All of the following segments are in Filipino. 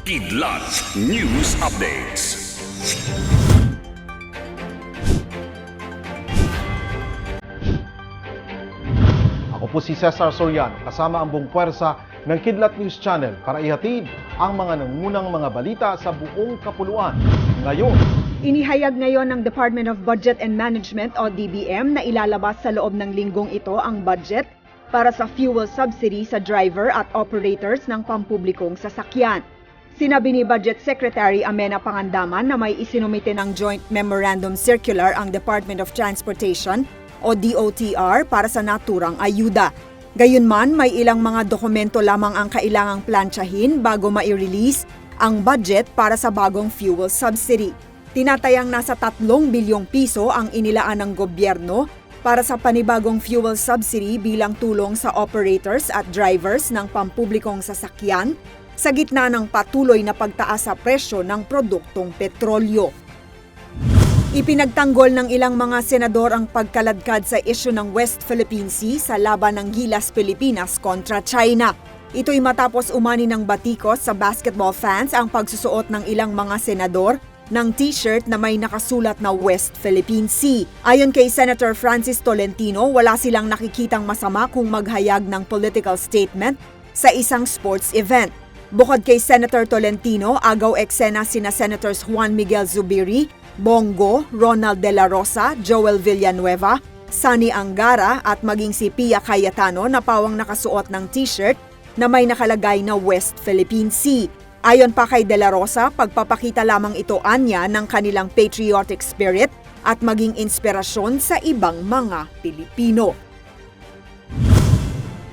Kidlat News Updates. Ako po si Cesar Soriano, kasama ang buong puwersa ng Kidlat News Channel para ihatid ang mga nangunang mga balita sa buong kapuluan. Ngayon, Inihayag ngayon ng Department of Budget and Management o DBM na ilalabas sa loob ng linggong ito ang budget para sa fuel subsidy sa driver at operators ng pampublikong sasakyan. Sinabi ni Budget Secretary Amena Pangandaman na may isinumite ng Joint Memorandum Circular ang Department of Transportation o DOTR para sa naturang ayuda. Gayunman, may ilang mga dokumento lamang ang kailangang plantsahin bago mai-release ang budget para sa bagong fuel subsidy. Tinatayang nasa 3 bilyong piso ang inilaan ng gobyerno para sa panibagong fuel subsidy bilang tulong sa operators at drivers ng pampublikong sasakyan sa gitna ng patuloy na pagtaas sa presyo ng produktong petrolyo. Ipinagtanggol ng ilang mga senador ang pagkaladkad sa isyu ng West Philippine Sea sa laban ng Gilas Pilipinas kontra China. Ito'y matapos umani ng batikos sa basketball fans ang pagsusuot ng ilang mga senador ng t-shirt na may nakasulat na West Philippine Sea. Ayon kay Senator Francis Tolentino, wala silang nakikitang masama kung maghayag ng political statement sa isang sports event. Bukod kay Senator Tolentino, agaw eksena sina Senators Juan Miguel Zubiri, Bongo, Ronald De La Rosa, Joel Villanueva, Sunny Angara at maging si Pia Cayetano na pawang nakasuot ng t-shirt na may nakalagay na West Philippine Sea. Ayon pa kay De La Rosa, pagpapakita lamang ito anya ng kanilang patriotic spirit at maging inspirasyon sa ibang mga Pilipino.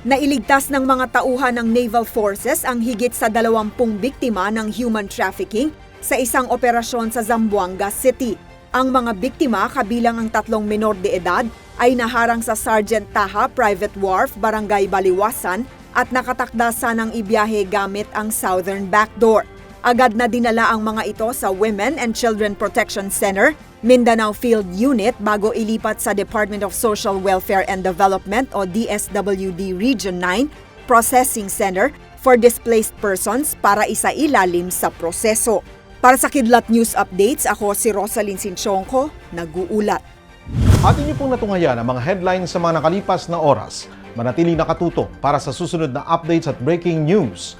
Nailigtas ng mga tauhan ng Naval Forces ang higit sa 20 biktima ng human trafficking sa isang operasyon sa Zamboanga City. Ang mga biktima, kabilang ang tatlong menor de edad, ay naharang sa Sergeant Taha Private Wharf, Barangay Baliwasan at nakatakda sanang ibiyahe gamit ang Southern Backdoor. Agad na dinala ang mga ito sa Women and Children Protection Center, Mindanao Field Unit bago ilipat sa Department of Social Welfare and Development o DSWD Region 9 Processing Center for Displaced Persons para isailalim sa proseso. Para sa Kidlat News Updates, ako si Rosalyn Sinchonko, nag-uulat. atin niyo pong natungayan ang mga headlines sa mga nakalipas na oras. Manatili nakatuto para sa susunod na updates at breaking news.